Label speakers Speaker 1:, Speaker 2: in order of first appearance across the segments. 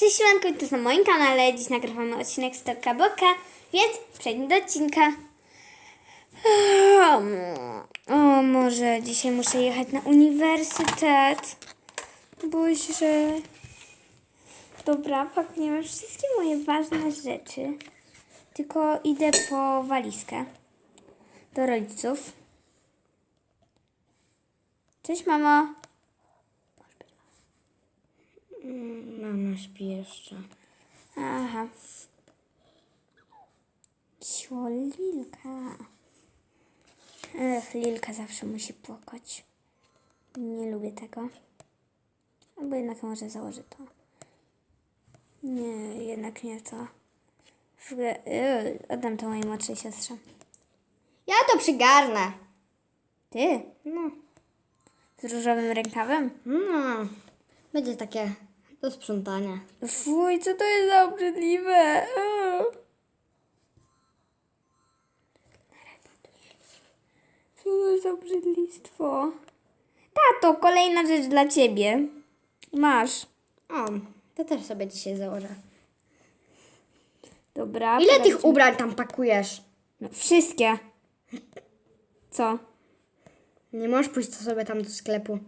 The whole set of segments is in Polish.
Speaker 1: Cześć Siemanko, to jest na moim kanale. Dziś nagrywamy odcinek z Toka Boka, więc przejdźmy do odcinka. O, może dzisiaj muszę jechać na uniwersytet. Boję się, że... Dobra, pakujemy wszystkie moje ważne rzeczy. Tylko idę po walizkę do rodziców. Cześć mamo.
Speaker 2: Mama śpi jeszcze.
Speaker 1: Aha. Cio, Lilka. Ech, Lilka zawsze musi płakać. Nie lubię tego. Albo jednak może założę to. Nie, jednak nie to. W ogóle, yy, oddam to mojej młodszej siostrze.
Speaker 2: Ja to przygarnę.
Speaker 1: Ty?
Speaker 2: No.
Speaker 1: Z różowym rękawem?
Speaker 2: no. Będzie takie do sprzątania.
Speaker 1: Fuj, co to jest za obrzydliwe? Co to jest za obrzydlistwo? Tato, kolejna rzecz dla ciebie. Masz.
Speaker 2: O, to też sobie dzisiaj założę.
Speaker 1: Dobra.
Speaker 2: Ile tych
Speaker 1: ci-
Speaker 2: ubrań tam pakujesz?
Speaker 1: No, wszystkie. Co?
Speaker 2: Nie możesz pójść sobie tam do sklepu.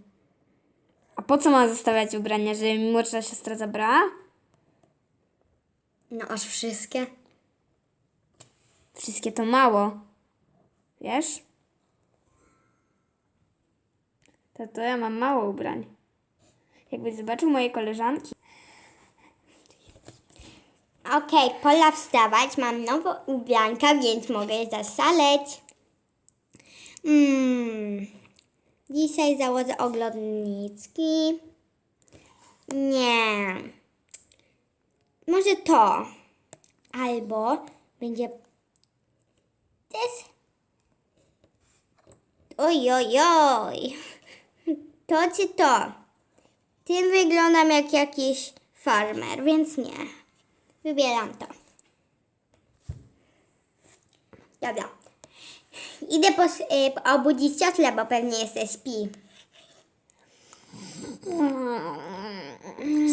Speaker 1: A po co mam zostawiać ubrania, żeby mi młodsza siostra zabrała?
Speaker 2: No aż wszystkie.
Speaker 1: Wszystkie to mało. Wiesz? Tato, ja mam mało ubrań. Jakbyś zobaczył moje koleżanki.
Speaker 2: Okej, pola wstawać. Mam nowe ubranka, więc mogę je zasaleć. Mm. Dzisiaj założę oglądniczki. Nie. Może to. Albo będzie też. Oj, oj, oj. To czy to? Tym wyglądam jak jakiś farmer, więc nie. Wybieram to. Dobra. Idę pos, y, obudzić siostrę, bo pewnie jeszcze śpi.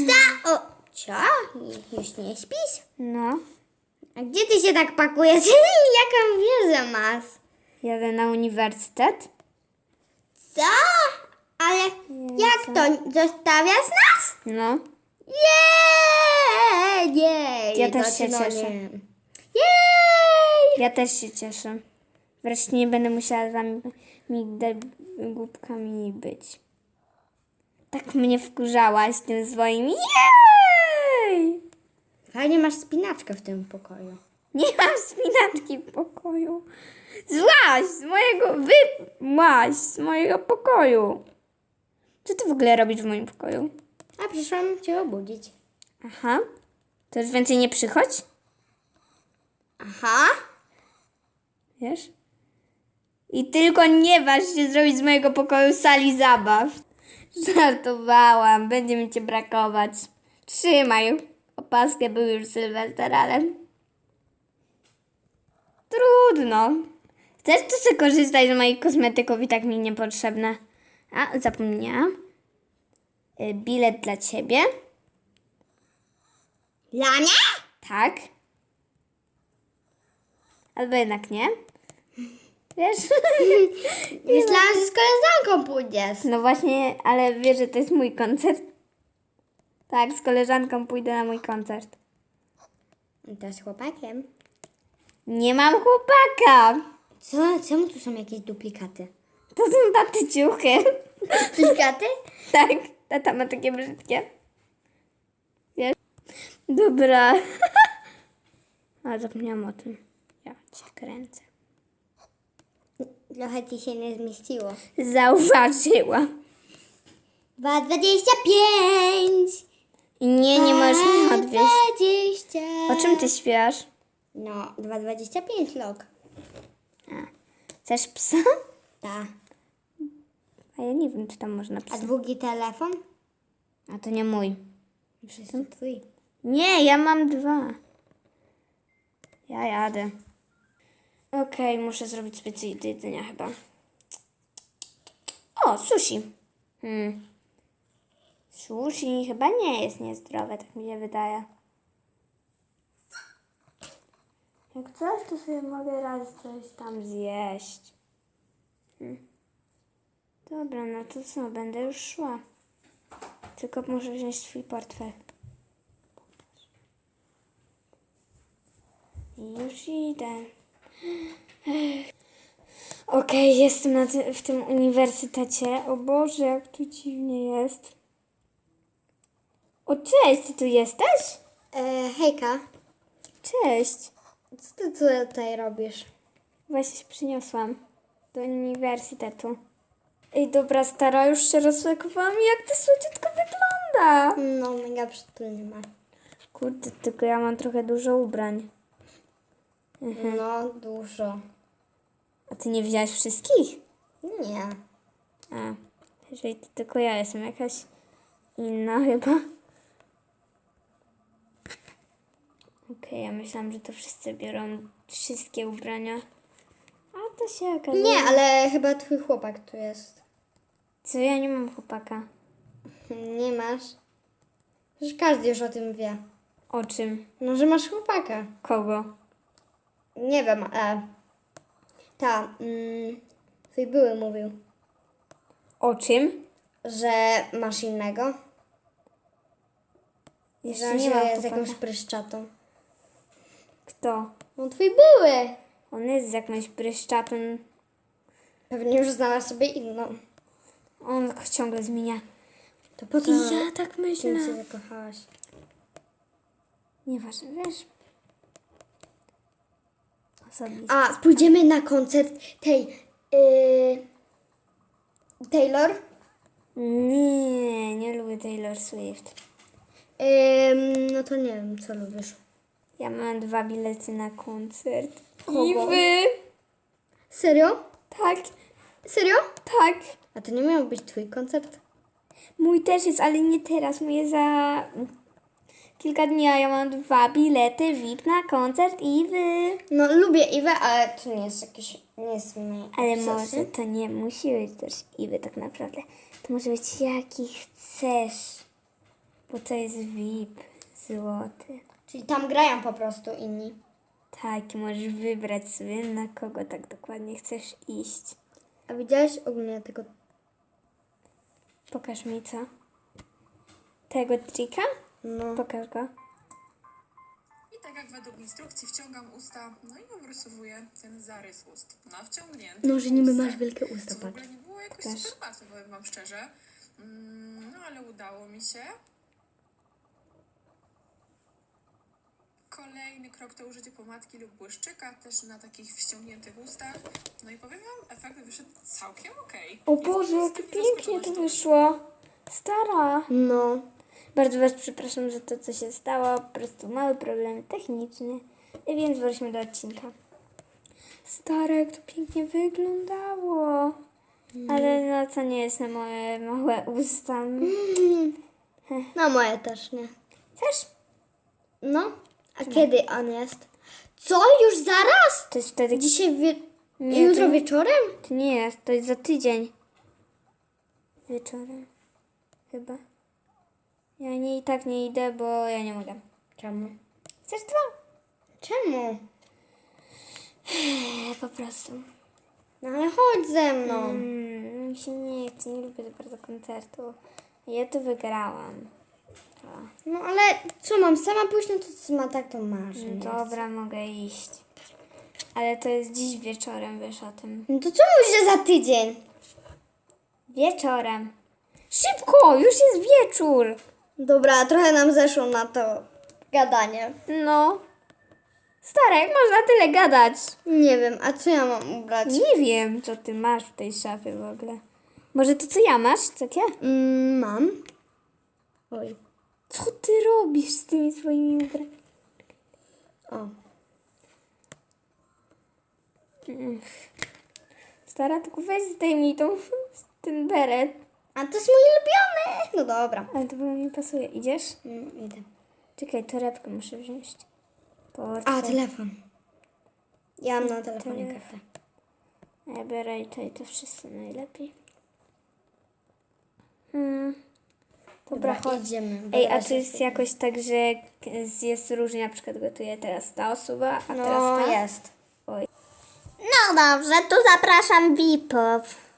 Speaker 2: Sta! O! Co? Już nie śpisz?
Speaker 1: No,
Speaker 2: A gdzie ty się tak pakujesz? Jaką wieżę masz?
Speaker 1: jadę na uniwersytet.
Speaker 2: Co? Ale jak to? Zostawiasz nas?
Speaker 1: No,
Speaker 2: Jej! Jej!
Speaker 1: Ja też się
Speaker 2: no
Speaker 1: cieszę.
Speaker 2: Jej!
Speaker 1: ja też się cieszę. Wreszcie nie będę musiała z wami głupkami być. Tak mnie wkurzałaś tym swoim jej!
Speaker 2: Fajnie masz spinaczkę w tym pokoju.
Speaker 1: Nie mam spinaczki w pokoju. Złaś z mojego, wyłaś z mojego pokoju. Co ty w ogóle robisz w moim pokoju?
Speaker 2: A przyszłam cię obudzić.
Speaker 1: Aha. To już więcej nie przychodź?
Speaker 2: Aha.
Speaker 1: Wiesz? I tylko nie waż się zrobić z mojego pokoju sali zabaw. Żartowałam, będzie mi cię brakować. Trzymaj. Opaskę był już Sylwester, ale... Trudno. Chcesz to sobie korzystać z moich kosmetyków i tak mi niepotrzebne. A, zapomniałam. Y, Bilet dla ciebie.
Speaker 2: Dla mnie?
Speaker 1: Tak. Albo jednak nie. Wiesz?
Speaker 2: Myślałam, że z koleżanką pójdziesz.
Speaker 1: No właśnie, ale wiesz, że to jest mój koncert. Tak, z koleżanką pójdę na mój koncert.
Speaker 2: To z chłopakiem.
Speaker 1: Nie mam chłopaka.
Speaker 2: Co? Czemu tu są jakieś duplikaty?
Speaker 1: To są taty ciuchy.
Speaker 2: Duplikaty?
Speaker 1: Tak, tata ma takie brzydkie. Wiesz? Dobra. A, zapomniałam o tym. Ja cię kręcę.
Speaker 2: Trochę ci się nie zmieściło.
Speaker 1: Zauważyła.
Speaker 2: 2,25!
Speaker 1: I nie, nie możesz mnie odwieźć.
Speaker 2: 20.
Speaker 1: O czym ty śpiewasz?
Speaker 2: No, 2,25 lok.
Speaker 1: Chcesz psa?
Speaker 2: Ta.
Speaker 1: A ja nie wiem, czy tam można
Speaker 2: A
Speaker 1: psa.
Speaker 2: drugi telefon?
Speaker 1: A to nie mój.
Speaker 2: To twój.
Speaker 1: Nie, ja mam dwa. Ja jadę. Okej, muszę zrobić coś do jedzenia chyba. O, sushi. Hmm. Sushi chyba nie jest niezdrowe, tak mi się wydaje. Jak coś, to sobie mogę raz coś tam zjeść. Hmm. Dobra, no to co, będę już szła. Tylko muszę wziąć swój portfel. I już idę. Okej, jestem na ty- w tym uniwersytecie. O Boże, jak tu dziwnie jest. O, cześć, ty tu jesteś?
Speaker 2: E, hejka,
Speaker 1: Cześć.
Speaker 2: co ty tutaj robisz?
Speaker 1: Właśnie się przyniosłam do uniwersytetu. Ej, dobra, stara, już się rozlekowałam. Jak to słodziutko wygląda.
Speaker 2: No, mega przytulnie ma.
Speaker 1: Kurde, tylko ja mam trochę dużo ubrań.
Speaker 2: No, dużo.
Speaker 1: A ty nie wziąłeś wszystkich?
Speaker 2: Nie.
Speaker 1: A, jeżeli to tylko ja jestem jakaś inna chyba. Okej, ja myślałam, że to wszyscy biorą wszystkie ubrania. A to się okazuje.
Speaker 2: Nie, ale chyba twój chłopak tu jest.
Speaker 1: Co, ja nie mam chłopaka.
Speaker 2: Nie masz? Przecież każdy już o tym wie.
Speaker 1: O czym?
Speaker 2: No, że masz chłopaka.
Speaker 1: Kogo?
Speaker 2: Nie wiem, e. Ta, mm, twój były mówił,
Speaker 1: O czym?
Speaker 2: że masz innego.
Speaker 1: Jeszcze
Speaker 2: Że
Speaker 1: nie
Speaker 2: się
Speaker 1: mam
Speaker 2: z
Speaker 1: chłopaka.
Speaker 2: jakąś pryszczatą.
Speaker 1: Kto?
Speaker 2: No, twój były.
Speaker 1: On jest z jakąś pryszczatą.
Speaker 2: Pewnie już znalazł sobie inną.
Speaker 1: On ciągle zmienia.
Speaker 2: To po co
Speaker 1: Ja tak
Speaker 2: ty się
Speaker 1: myślę.
Speaker 2: zakochałaś?
Speaker 1: Nieważne, wiesz?
Speaker 2: A, pójdziemy na koncert tej yy, Taylor.
Speaker 1: Nie, nie lubię Taylor Swift.
Speaker 2: Ym, no to nie wiem, co lubisz.
Speaker 1: Ja mam dwa bilety na koncert.
Speaker 2: Kogo?
Speaker 1: I wy?
Speaker 2: Serio?
Speaker 1: Tak,
Speaker 2: Serio?
Speaker 1: tak.
Speaker 2: A to nie miał być twój koncert?
Speaker 1: Mój też jest, ale nie teraz. Mój jest za kilka dni, a ja mam dwa bilety VIP na koncert i wy.
Speaker 2: No, lubię Iwę, ale to nie jest jakieś, nie jest mi
Speaker 1: Ale
Speaker 2: obsesja.
Speaker 1: może to nie musi być też Iwy tak naprawdę. To może być jaki chcesz. Bo to jest VIP złoty.
Speaker 2: Czyli tam grają po prostu inni.
Speaker 1: Tak, i możesz wybrać sobie na kogo tak dokładnie chcesz iść.
Speaker 2: A widziałeś ogólnie tego...
Speaker 1: Pokaż mi co. Tego trika?
Speaker 2: No,
Speaker 1: Pokaż go.
Speaker 3: I tak jak według instrukcji wciągam usta, no i obrysowuję ten zarys ust. Na wciągnięty.
Speaker 2: no że niby masz wielkie usta,
Speaker 3: Co w
Speaker 2: patrz.
Speaker 3: ogóle nie było jakoś
Speaker 1: Też.
Speaker 3: super łatwe, powiem wam szczerze. Mm, No ale udało mi się. Kolejny krok to użycie pomadki lub błyszczyka, też na takich wściągniętych ustach. No i powiem wam, efekt wyszedł całkiem okej.
Speaker 1: O Boże, jak pięknie to wyszło. Stara.
Speaker 2: No.
Speaker 1: Bardzo Was przepraszam za to, co się stało. Po prostu mały problem techniczny. I Więc wróćmy do odcinka. Stare, jak to pięknie wyglądało. Ale no to nie jest na moje małe usta.
Speaker 2: No, moje też, nie.
Speaker 1: Też?
Speaker 2: No. A kiedy on jest? Co? Już zaraz?
Speaker 1: To jest wtedy...
Speaker 2: Dzisiaj wie...
Speaker 1: Nie,
Speaker 2: jutro
Speaker 1: to-
Speaker 2: wieczorem?
Speaker 1: To nie jest, to jest za tydzień. Wieczorem. Chyba. Ja nie i tak nie idę, bo ja nie mogę.
Speaker 2: Czemu?
Speaker 1: Chcesz dwa?
Speaker 2: Czemu?
Speaker 1: Po prostu.
Speaker 2: No ale chodź ze mną.
Speaker 1: Mm, mi się nie chce, nie lubię za bardzo koncertu. Ja to wygrałam. To.
Speaker 2: No ale co mam sama pójść, no to co ma tak to masz. nie?
Speaker 1: Dobra, mogę iść. Ale to jest dziś wieczorem, wiesz o tym.
Speaker 2: No to co mówisz, że za tydzień?
Speaker 1: Wieczorem. Szybko, już jest wieczór.
Speaker 2: Dobra, trochę nam zeszło na to gadanie.
Speaker 1: No. Stara, jak można tyle gadać?
Speaker 2: Nie wiem, a co ja mam ubrać?
Speaker 1: Nie wiem, co ty masz w tej szafie w ogóle. Może to, co ja masz? Takie?
Speaker 2: Mm, mam. Oj.
Speaker 1: Co ty robisz z tymi swoimi ubraniami?
Speaker 2: O.
Speaker 1: Stara, tylko weź zdejmij tą, ten beret.
Speaker 2: A to jest mój ulubiony. No dobra.
Speaker 1: Ale to mi pasuje. Idziesz?
Speaker 2: Mm, idę.
Speaker 1: Czekaj, torebkę muszę wziąć.
Speaker 2: A,
Speaker 1: Portfel.
Speaker 2: telefon. Ja mam na telefonie
Speaker 1: Telefon.
Speaker 2: kartę.
Speaker 1: Ja biorę i to i to wszyscy najlepiej. Hmm. Dobra, chodź.
Speaker 2: idziemy. bo
Speaker 1: Ej, a
Speaker 2: teraz
Speaker 1: to jest jakoś tak, że jest różnie, na przykład gotuje teraz ta osoba, a teraz
Speaker 2: No
Speaker 1: ta?
Speaker 2: jest.
Speaker 1: Oj.
Speaker 2: No dobrze, tu zapraszam VIP-ów.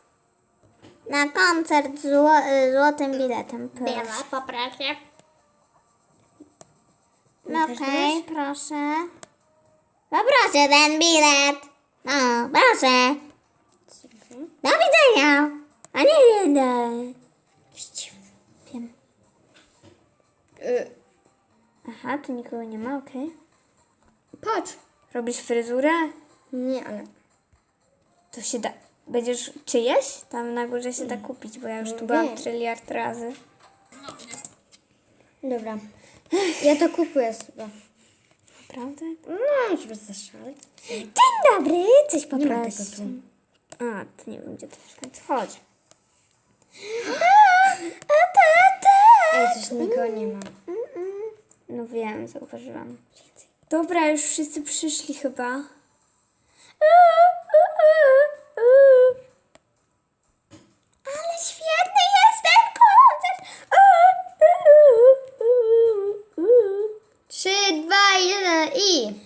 Speaker 2: Na koncert z zło, y, złotym biletem. Proszę.
Speaker 1: poprawię.
Speaker 2: No okej, proszę. No proszę ten bilet. No, proszę. Do widzenia. A nie będę. Wiem.
Speaker 1: Aha, tu nikogo nie ma, okej.
Speaker 2: Patrz.
Speaker 1: Robisz fryzurę?
Speaker 2: Nie, ale...
Speaker 1: To się da. Będziesz czyjeś? Tam na górze się da kupić, bo ja już tu byłam tryliard razy.
Speaker 2: Dobra. Ja to kupuję sobie.
Speaker 1: Prawda?
Speaker 2: No, żeby zaszaleć.
Speaker 1: Dzień dobry, coś
Speaker 2: Nie ma tego
Speaker 1: poprosić.
Speaker 2: tu.
Speaker 1: A, to nie wiem, gdzie to jest. Chodź.
Speaker 2: Ej, coś nikogo nie ma.
Speaker 1: No wiem, zauważyłam. Dobra, już wszyscy przyszli chyba.
Speaker 2: 3, 2, 1 i...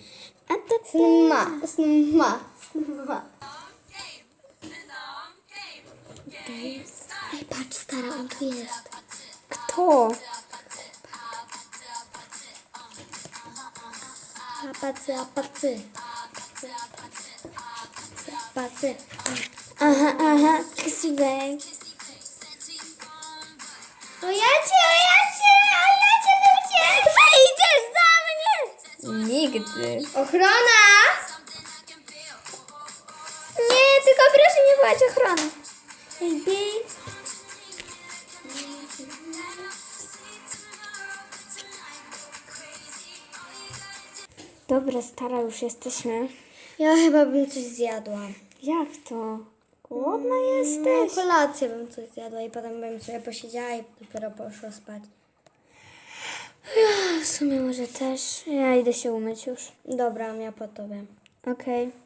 Speaker 1: A to
Speaker 2: sma, sma, sma. Ej, patrz stara, on tu jest.
Speaker 1: Kto?
Speaker 2: Apacy, apacy. Apacy.
Speaker 1: Aha, aha, kissy bang.
Speaker 2: O ja cię, o ja cię, o ja cię.
Speaker 1: Nigdy.
Speaker 2: Ochrona!
Speaker 1: Nie, tylko proszę nie bać ochrony. Ej. Dobra, stara, już jesteśmy.
Speaker 2: Ja chyba bym coś zjadła.
Speaker 1: Jak to? Głodna
Speaker 2: No,
Speaker 1: jesteś?
Speaker 2: kolację bym coś zjadła i potem bym sobie posiedziała i dopiero poszła spać.
Speaker 1: W sumie może też. Ja idę się umyć już.
Speaker 2: Dobra, ja po tobie.
Speaker 1: Okej.